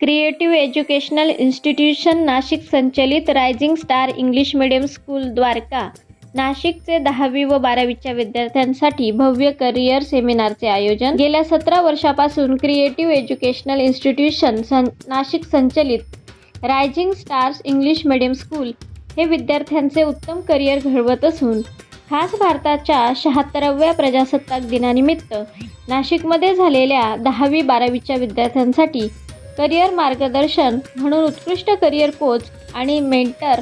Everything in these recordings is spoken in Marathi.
क्रिएटिव्ह एज्युकेशनल इन्स्टिट्यूशन नाशिक संचलित rising star English medium school Dwarka. नाशिकचे दहावी व बारावीच्या विद्यार्थ्यांसाठी भव्य करिअर सेमिनारचे आयोजन. गेल्या सतरा वर्षापासून क्रिएटिव्ह एज्युकेशनल इन्स्टिट्यूशन सं नाशिक संचलित rising stars English medium school हे विद्यार्थ्यांचे उत्तम करिअर घडवत असून खास भारताच्या शहात्तराव्या प्रजासत्ताक दिनानिमित्त नाशिकमध्ये झालेल्या दहावी बारावीच्या विद्यार्थ्यांसाठी करिअर मार्गदर्शन म्हणून उत्कृष्ट करिअर कोच आणि मेंटर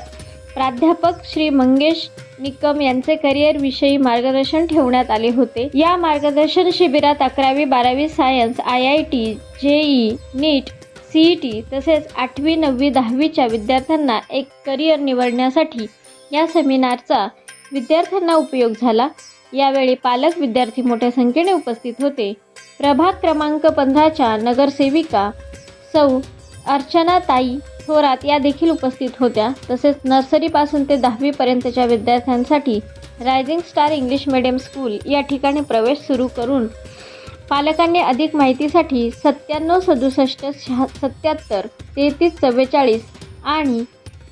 प्राध्यापक श्री मंगेश निकम यांचे करिअर विषयी मार्गदर्शन ठेवण्यात आले होते. या मार्गदर्शन शिबिरात अकरावी बारावी science I I T JEE NEET C E T तसेच आठवी नववी दहावीच्या विद्यार्थ्यांना एक करिअर निवडण्यासाठी या सेमिनारचा विद्यार्थ्यांना उपयोग झाला. यावेळी पालक विद्यार्थी मोठ्या संख्येने उपस्थित होते. प्रभाग क्रमांक पंधराच्या नगरसेविका सौ अर्चनाताई थोरात या देखील उपस्थित होत्या. तसेच नर्सरीपासून ते दहावीपर्यंतच्या विद्यार्थ्यांसाठी rising star English medium school या ठिकाणी प्रवेश सुरू करून पालकांनी अधिक माहितीसाठी सत्त्याण्णव सदुसष्ट शहा सत्याहत्तर तेहतीस चव्वेचाळीस आणि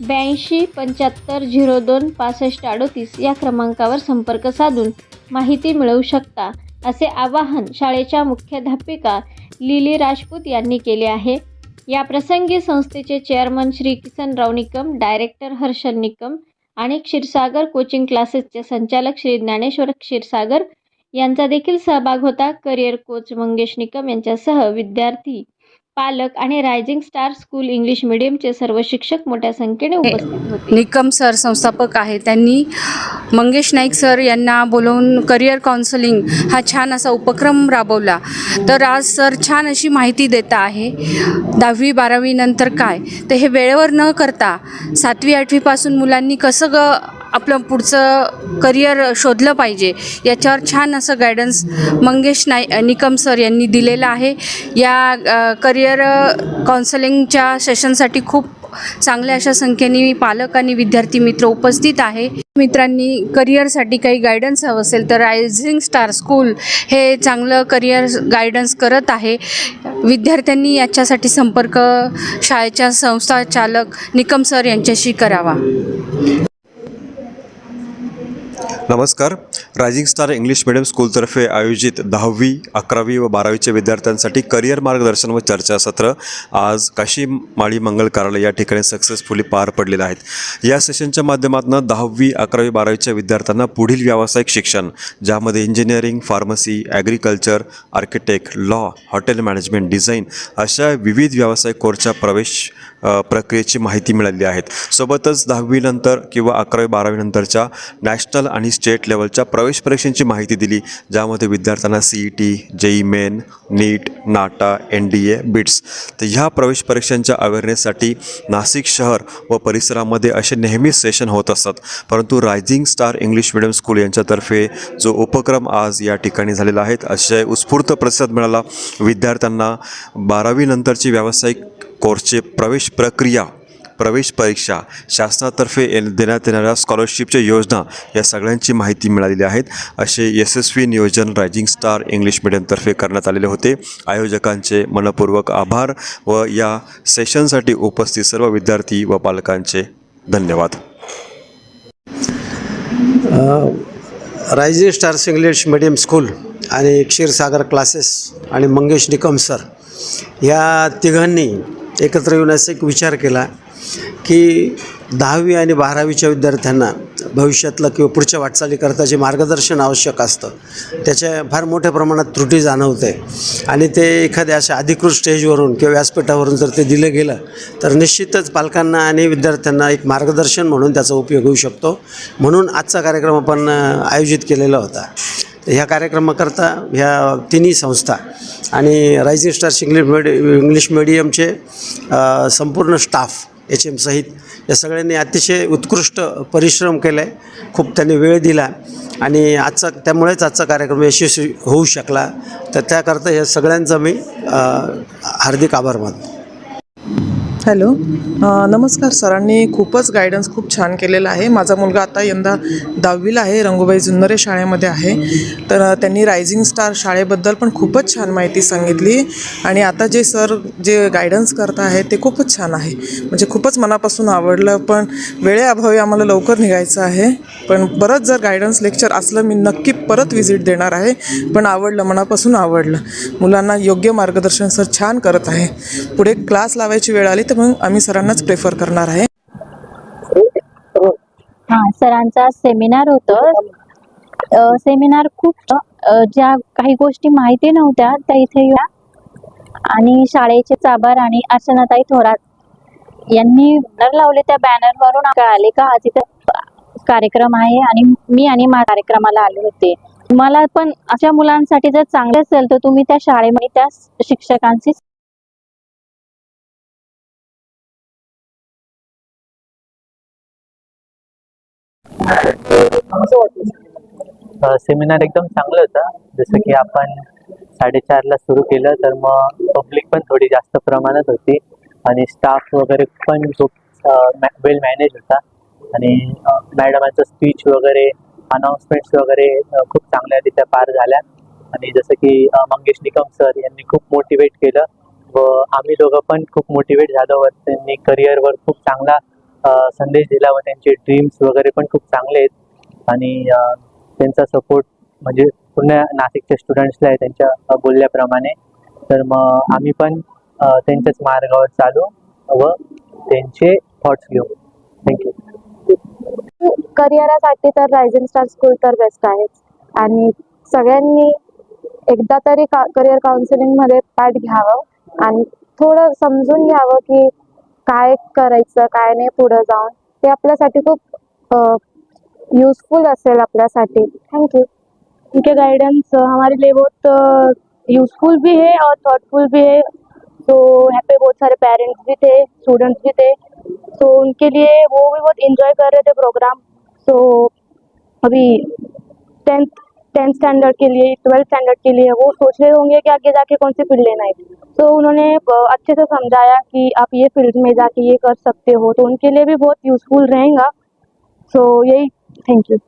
ब्याऐंशी पंच्याहत्तर झिरो दोन पासष्ट अडोतीस या क्रमांकावर संपर्क साधून माहिती मिळवू शकता असे आवाहन शाळेच्या मुख्याध्यापिका लिली राजपूत यांनी केले आहे. या प्रसंगी संस्थेचे चेअरमन श्री किसनराव निकम डायरेक्टर हर्षल निकम आणि क्षीरसागर कोचिंग क्लासेसचे संचालक श्री ज्ञानेश्वर क्षीरसागर यांचा देखील सहभाग होता. करिअर कोच मंगेश निकम यांच्यासह विद्यार्थी पालक आणि रायझिंग स्टार स्कूल इंग्लिश मिडियमचे सर्व शिक्षक मोठ्या संख्येने उपस्थित होते. निकम सर संस्थापक आहे त्यांनी मंगेश नाईक सर यांना बोलवून करिअर काउन्सलिंग हा छान असा उपक्रम राबवला. तर आज सर छान अशी माहिती देत आहे. दहावी बारावी नंतर काय? तर हे वेळेवर न करता सातवी आठवीपासून मुलांनी कसं ग आपलं पुढचं करिअर शोधलं पाहिजे. याच्यावर छान असं गायडन्स मंगेश नाई निकम सर यांनी दिलेलं आहे. या करिअर काउन्सलिंगच्या सेशनसाठी खूप चांगल्या अशा संख्येने पालक आणि विद्यार्थी मित्र उपस्थित आहे. मित्रांनी करिअरसाठी काही गायडन्स हवं असेल तर रायझिंग स्टार स्कूल हे चांगलं करिअर गायडन्स करत आहे. विद्यार्थ्यांनी याच्यासाठी संपर्क शाळेच्या संस्था चालक निकम सर यांच्याशी करावा. नमस्कार. रायझिंग स्टार इंग्लिश मिडियम स्कूलतर्फे आयोजित दहावी अकरावी व बारावीच्या विद्यार्थ्यांसाठी करिअर मार्गदर्शन व चर्चासत्र आज काशी माळी मंगल कार्यालय या ठिकाणी सक्सेसफुली पार पडलेलं आहेत. या सेशनच्या माध्यमातून दहावी अकरावी बारावीच्या विद्यार्थ्यांना पुढील व्यावसायिक शिक्षण ज्यामध्ये engineering pharmacy agriculture architect law hotel management design अशा विविध व्यावसायिक कोर्सच्या प्रवेश प्रक्रियेची माहिती मिळाली आहेत. सोबतच दहावीनंतर किंवा अकरावी बारावीनंतरच्या नॅशनल आणि स्टेट लेवलच्या प्रवेश परीक्षांची माहिती दिली ज्यामध्ये विद्यार्थ्यांना C E T JEE main NEET NATA N D A BITS तर ह्या प्रवेश परीक्षांच्या अवेअरनेससाठी नाशिक शहर व परिसरामध्ये असे नेहमीच सेशन होत असतात परंतु rising star English medium school यांच्यातर्फे जो उपक्रम आज या ठिकाणी झालेला आहे अतिशय उत्स्फूर्त प्रतिसाद मिळाला. विद्यार्थ्यांना बारावीनंतरची व्यावसायिक कोर्सचे प्रवेश प्रक्रिया प्रवेश परीक्षा शासनातर्फे येण- देण्यात येणाऱ्या स्कॉलरशिपच्या योजना या सगळ्यांची माहिती मिळालेली आहेत. असे यशस्वी नियोजन रायझिंग स्टार इंग्लिश मिडियमतर्फे करण्यात आलेले होते. आयोजकांचे मनपूर्वक आभार व या सेशनसाठी उपस्थित सर्व विद्यार्थी व पालकांचे धन्यवाद. Rising stars English medium school आणि क्षीरसागर क्लासेस आणि मंगेश निकम सर या तिघांनी एकत्र येऊन असा एक विचार केला की दहावी आणि बारावीच्या विद्यार्थ्यांना भविष्यातलं किंवा पुढच्या वाटचालीकरता जे मार्गदर्शन आवश्यक असतं. त्याच्या फार मोठ्या प्रमाणात त्रुटी जाणवते. आणि ते एखाद्या अशा अधिकृत स्टेजवरून किंवा व्यासपीठावरून जर ते दिलं गेलं तर निश्चितच पालकांना आणि विद्यार्थ्यांना एक मार्गदर्शन म्हणून त्याचा उपयोग होऊ शकतो. म्हणून आजचा कार्यक्रम आपण आयोजित केलेला होता. ह्या कार्यक्रमाकरता ह्या तिन्ही संस्था आणि रायझिंग स्टार इंग्लिश मिडी इंग्लिश मिडियमचे संपूर्ण स्टाफ एच एम सहित या सगळ्यांनी अतिशय उत्कृष्ट परिश्रम केले आहे खूप त्यांनी वेळ दिला आणि आजचा त्यामुळेच आजचा कार्यक्रम यशस्वी होऊ शकला. तर त्याकरता या सगळ्यांचा मी हार्दिक आभार मानतो. हॅलो. नमस्कार सरांनी खूपच गायडन्स खूप छान केलेलं आहे. माझा मुलगा आता यंदा दहावीला आहे रंगूबाई जुन्नरे शाळेमध्ये आहे. तर त्यांनी रायझिंग स्टार शाळेबद्दल पण खूपच छान माहिती सांगितली. आणि आता जे सर जे गायडन्स करत आहे ते खूपच छान आहे. म्हणजे खूपच मनापासून आवडलं पण वेळेअभावी आम्हाला लवकर निघायचं आहे. पण परत जर गायडन्स लेक्चर असलं मी नक्की परत व्हिजिट देणार आहे. पण आवडलं मनापासून आवडलं. मुलांना योग्य मार्गदर्शन सर छान करत आहे. पुढे क्लास लावायची वेळ आली तर मग आम्ही सरांनाच प्रेफर करणार आहे. सरांचा सेमिनार होतं. सेमिनार खूप ज्या काही गोष्टी माहिती नव्हत्या त्या इथे या आणि शाळेचे चाबर आणि अर्चनाताई थोरात यांनी बॅनर लावले त्या बॅनरवरून कळाले का आज इथे कार्यक्रम आहे आणि मी आणि मा कार्यक्रमाला आले होते. तुम्हाला पण अशा मुलांसाठी जर चांगले असेल तर तुम्ही त्या शाळेमध्ये त्या शिक्षकांशी सेमिनार एकदम चांगलं होतं. जसं की आपण साडेचारला सुरू केलं तर मग पब्लिक पण थोडी जास्त प्रमाणात होती. आणि स्टाफ वगैरे पण खूप वेल मॅनेज होता. आणि मॅडमांचं स्पीच वगैरे अनाऊन्समेंट्स वगैरे खूप चांगल्या चांगल्यारीत्या पार झाल्या. आणि जसं की मंगेश निकम सर यांनी खूप मोटिवेट केलं. व आम्ही दोघं पण खूप मोटिवेट झालो व त्यांनी करिअरवर खूप चांगला संदेश दिला व त्यांचे ड्रीम्स वगैरे पण खूप चांगले आहेत. आणि त्यांचा सपोर्ट म्हणजे पूर्ण नाशिकच्या स्टुडंट्सला आहे त्यांच्या बोलल्याप्रमाणे. तर मग आम्ही पण त्यांच्याच मार्गावर चालू व त्यांचे थॉट्स घेऊ. थँक्यू करिअरासाठी तर रायझिंग स्टार स्कूल तर बेस्ट आहेच. आणि सगळ्यांनी एकदा तरी का करिअर काउन्सिलिंगमध्ये पार्ट घ्यावं. आणि थोडं समजून घ्यावं की काय करायचं काय नाही पुढं जाऊन. ते आपल्यासाठी खूप यूजफुल असेल आपल्यासाठी. थँक्यू उनके गाइडेंस हमारे लिए बहुत यूज़फुल भी है और थॉटफुल भी है. तो यहाँ पे बहुत सारे पेरेंट्स भी थे स्टूडेंट्स भी थे. तो उनके लिए वो भी बहुत इंजॉय कर रहे थे प्रोग्राम तो अभी टेंथ टेंथ स्टैंडर्ड के लिए ट्वेल्थ स्टैंडर्ड के लिए वो सोच रहे होंगे कि आगे जाके कौन सी फ़ील्ड लेना है। तो उन्होंने अच्छे से समझाया कि आप ये फ़ील्ड में जाके ये कर सकते हो तो उनके लिए भी बहुत यूज़फुल रहेगा। सो so, यही थैंक यू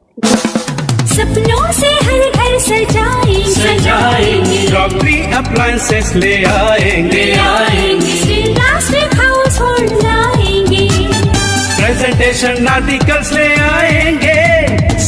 सपनों से हर घर सजाएँगे। सजाएँगे। क्रॉकरी अप्लायंसेस ले आएँगे। आएँगे। हाउस होल्ड लाएँगे। प्रेजेंटेशन आर्टिकल्स ले आएँगे।